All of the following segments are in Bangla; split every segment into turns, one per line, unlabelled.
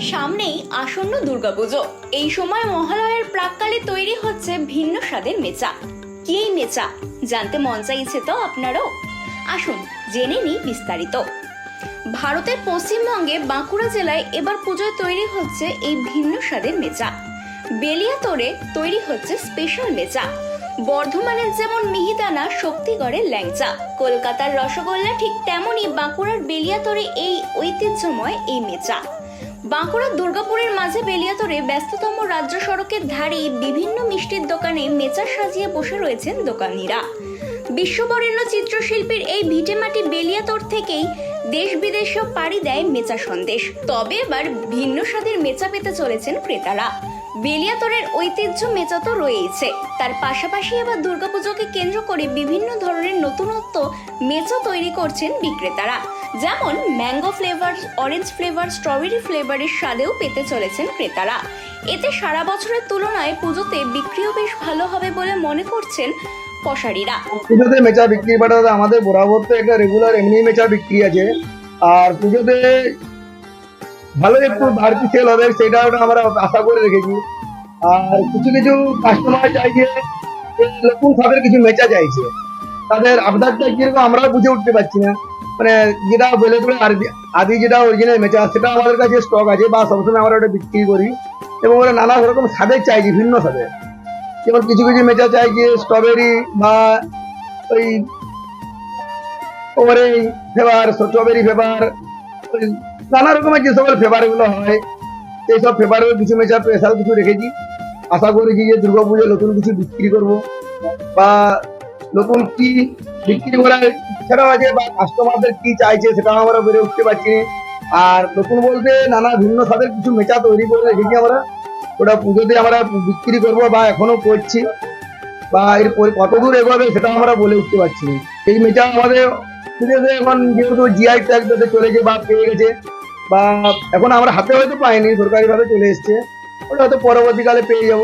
সামনেই আসন্ন দুর্গাপুজো। এই সময় মহালয়ের প্রাককালে তৈরি হচ্ছে ভিন্ন স্বাদের মেচা। কি এই মেচা? জানতে মন চাইছে তো আপনারও? আসুন, জেনে নিই বিস্তারিত। ভারতের পশ্চিমবঙ্গে বাঁকুড়া জেলায় এবার পুজোয় তৈরি হচ্ছে এই ভিন্ন স্বাদের মেচা। বেলিয়া বেলিয়াতোড়ে তৈরি হচ্ছে স্পেশাল মেচা। বর্ধমানের যেমন মিহিদানা, শক্তিগড়ের ল্যাংচা। কলকাতার রসগোল্লা ঠিক তেমনই বাঁকুড়ার বেলিয়াতোড়ে এই ঐতিহ্যময় এই মেচা। বাঁকুড়ার দুর্গাপুরের মাঝে বেলিয়াতরে ব্যস্ততম রাজ্য সড়কের ধারে বিভিন্ন মিষ্টির দোকানে মেচা সাজিয়ে বসে রয়েছেন দোকানিরা। বিশ্ববরেণ্য চিত্রশিল্পীর এই ভিটেমাটি বেলিয়াতর থেকেই দেশ বিদেশেও পাড়ি দেয় মেচা সন্দেশ। তবে এবার ভিন্ন স্বাদের মেচা পেতে চলেছেন ক্রেতারা। বেলিয়াতরের ঐতিহ্য মেচা তো রয়েছে তার পাশাপাশি আবার দুর্গাপুজোকে কেন্দ্র করে বিভিন্ন ধরনের নতুনত্ব মেচা তৈরি করছেন বিক্রেতারা। যেমন mango flavour, orange flavour, strawberry ফ্লেভারের স্বাদেও পেতে চলেছেন ক্রেতারা। এতে সারা বছরের তুলনায় পুজোতে বিক্রিও বেশ ভালো হবে বলে মনে করছেন পশারিরা
পুজোতে মেচা বিক্রি পাঠাতে আমাদের বরাবর তো একটা রেগুলার এমনি মেচা বিক্রি আছে। আর পুজোতে ভালো একটু বাড়তি সেল হবে সেটা আমরা আশা করে রেখেছি। আর কিছু কিছু কাস্টমার চাইছে নতুন স্বাদের কিছু মেচা চাইছে। তাদের আবদারটা কীরকম আমরাও বুঝে উঠতে পারছি না। মানে যেটা বলে তোলে আদি- যেটা অরিজিনাল মেচা সেটা আমাদের কাছে স্টক আছে বা সবসময় আমরা ওটা বিক্রি করি। এবং ওরা নানা রকম স্বাদের চাইছি ভিন্ন স্বাদের যেমন কিছু কিছু মেচা চাইছে স্ট্রবেরি বা ওই ওর এই ফ্লেভার স্ট্রবেরি ফ্লেভার ওই নানা রকমের যে সকল ফ্লেভারগুলো হয়, সেই সব ফ্লেভারের কিছু মেচা স্পেশাল কিছু রেখেছি আশা করেছি যে দুর্গা পুজো নতুন কিছু বিক্রি করব বা নতুন কি বিক্রি করার ইচ্ছাটাও আছে বা কাস্টমারদের কি চাইছে সেটাও আমরা বেড়ে উঠতে পারছি। আর নতুন বলতে নানা ভিন্ন স্বাদের কিছু মেচা তৈরি করে রেখেছি আমরা ওটা পুজোতে আমরা বিক্রি করব বা এখনও করছি বা এর কতদূর এগোবে সেটা আমরা বলে উঠতে পারছি না। এই মেচা আমাদের এখন যেহেতু জিআই ট্যাগ চলেছে বা পেয়ে গেছে বা এখন আমরা হাতে হয়তো পাইনি সরকারিভাবে চলে এসছে। ওটা হয়তো পরবর্তীকালে পেয়ে যাব।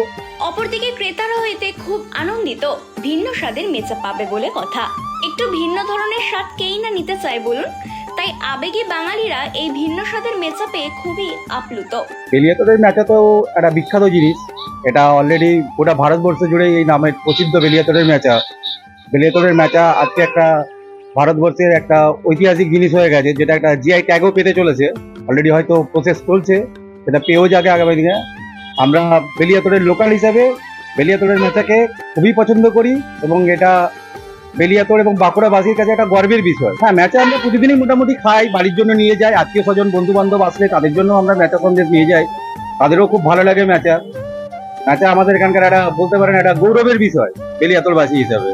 অপরদিকে ক্রেতারাও এতে খুব আনন্দিত ভিন্ন স্বাদের মেচা পাবে বলে কথা। একটু ভিন্ন ধরনের স্বাদ কেই না নিতে চায় বলুন? তাই আবেগী বাঙালিরা এই ভিন্ন স্বাদের মেচা পেয়ে খুবই আপ্লুত।
বেলিয়াতরের ম্যাচা তো একটা বিখ্যাত জিনিস। এটা অলরেডি গোটা ভারতবর্ষ জুড়ে এই নামে প্রসিদ্ধ বেলিয়াতরের ম্যাচা বেলিয়াতরের ম্যাচা আজকে একটা ভারতবর্ষের একটা ঐতিহাসিক জিনিস হয়ে গেছে যেটা একটা জিআই ট্যাগও পেতে চলেছে। অলরেডি হয়তো প্রসেস চলছে, সেটা পেয়েও যাবে আগামী দিনে। আমরা বেলিয়াতরের লোকাল হিসাবে বেলিয়াতরের ম্যাচাকে খুবই পছন্দ করি এবং এটা বেলিয়াতর এবং বাঁকুড়াবাসীর কাছে একটা গর্বের বিষয়। হ্যাঁ ম্যাচা আমরা প্রতিদিনই মোটামুটি খাই, বাড়ির জন্য নিয়ে যাই, আত্মীয় স্বজন বন্ধু বান্ধব আসলে তাদের জন্য আমরা ম্যাচা সন্দেশ নিয়ে যাই। তাদেরও খুব ভালো লাগে ম্যাচা ম্যাচা আমাদের এখানকার একটা, বলতে পারেন একটা গৌরবের বিষয় বেলিয়াতরবাসী হিসাবে।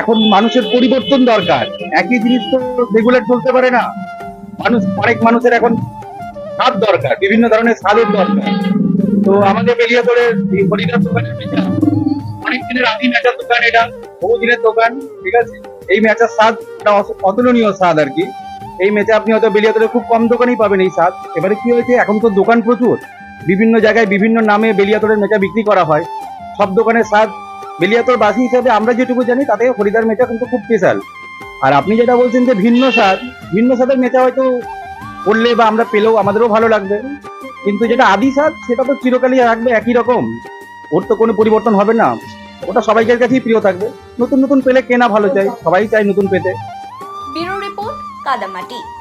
এখন মানুষের পরিবর্তন দরকার। একই জিনিস তো রেগুলার চলতে পারে না। মানুষ অনেক মানুষের এখন স্বাদ দরকার, বিভিন্ন ধরনের স্বাদের দরকার। তো আমাদের বেলিয়াতরের এই হরিদাস দোকানের মেচা অনেক দিনের আদি ম্যাচার দোকান এটা বহু দিনের দোকান, ঠিক আছে? এই ম্যাচার স্বাদ অতুলনীয় স্বাদ আর কি। এই ম্যাচে আপনি হয়তো বেলিয়াতরে খুব কম দোকানেই পাবেন এই স্বাদ। এবারে কি হয়েছে, এখন তো দোকান প্রচুর। বিভিন্ন জায়গায় বিভিন্ন নামে বেলিয়াতরের মেচা বিক্রি করা হয়। সব দোকানের স্বাদ বেলিয়াতর বাসী হিসাবে আমরা যেটুকু জানি, তাতে হরিদার মেচা কিন্তু খুব স্পেশাল আর আপনি যেটা বলছেন যে ভিন্ন স্বাদ, ভিন্ন স্বাদের মেচা হয়তো করলে বা আমরা পেলেও আমাদেরও ভালো লাগবে। কিন্তু যেটা আদি স্বাদ সেটা তো চিরকালই রাখবে একই রকম। ওর তো কোনো পরিবর্তন হবে না। ওটা সবাইকার কাছেই প্রিয় থাকবে। নতুন নতুন পেলে কেনা ভালো চাই সবাই চাই নতুন পেতে।
ব্যুরো রিপোর্ট, কাদামাটি।